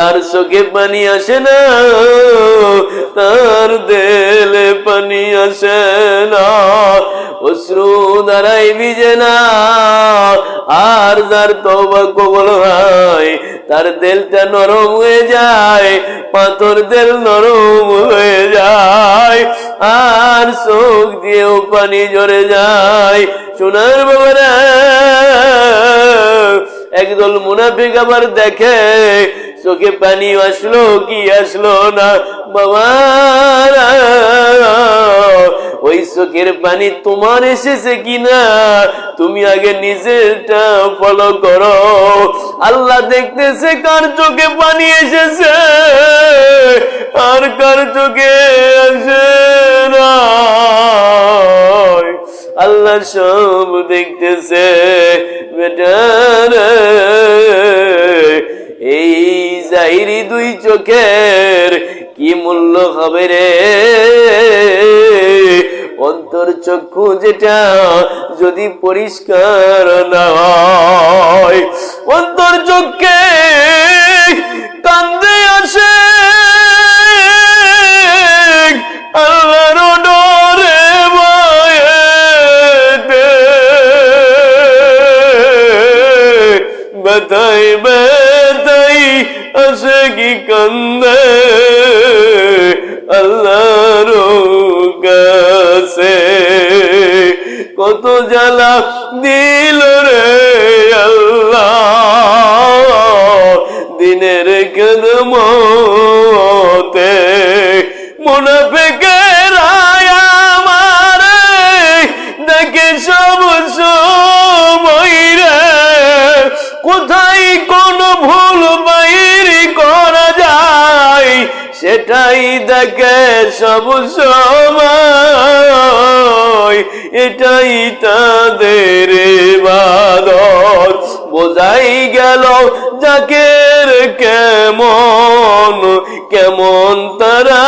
তার চোখে পানি আসে না, তার দেলে পানি আসে না। অশ্রু দ্বারাই ভিজে না, আর যার তবা কবল হয়, তার দেলটা নরম হয়ে যায়, পাথর দেল নরম হয়ে যায়, আর চোখ দিয়েও পানি ঝরে যায়। সোনার বাবারা একদল মুনাফিক আবার দেখে চোখে পানি আসলো, কি আসলো না? বাবা ওই চোখের পানি তোমার এসেছে কিনা? তুমি আগে নিজেরটা ফলো করো। আল্লাহ দেখতেছে কার চোখে পানি এসেছে, আর কার চোখে আসে না। আল্লাহ সব দেখতেছে, বেটার। জাহিরি দুই চোখের, কি মূল্য হবে রে? অন্তর চক্ষু যেটা যদি পরিষ্কার না হয়, অন্তর চক্ষে কান্দে আসে। ব্যথাই ব্যথাই আসে কি কান্দে আল্লাহর কাছে কত জ্বালা দিল রে আল্লাহ দিনের কদমতে মুনাফিকের আমার দেখে সব সেটাই দেখে সব সময়, এটাই তাদের বাদত বোঝাই গেল জাকের কেমন কেমন তারা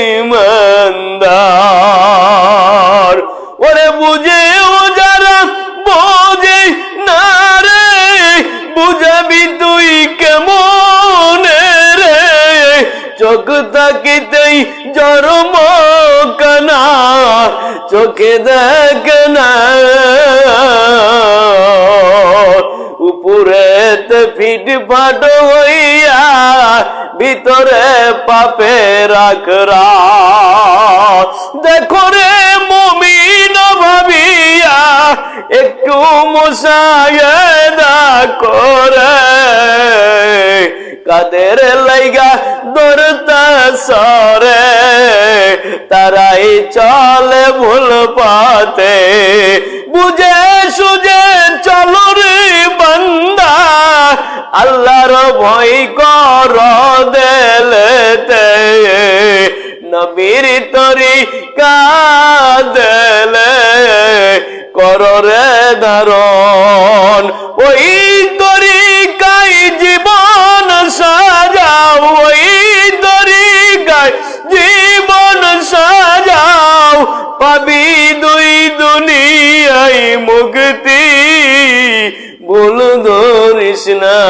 ইমানদার। ওরে বুঝে ও যারা বোঝে না রে, বুঝাবি তুই তাকিতেই জরম কানা, চোখে দেখ না উপরে ফিট ফাট হইয়া ভিতরে পাপে রাখরা। দেখো রে মমিন ভাবিয়া, একটু মুসায়দা করে। কাদের লাইগা দরতা সরে? তারাই চলে ভুল পাতে বুঝে সুঝে চলো রে বান্দা, আল্লাহর ভয় কর দেলেতে। নবীর তরি কাদেলে কর রে ধারণ। ওই তরিকাই ওই তরিকায় জীবন সাজাও পাবি দুই দুনিয়ায় মুক্তি ভুল ধরিস না।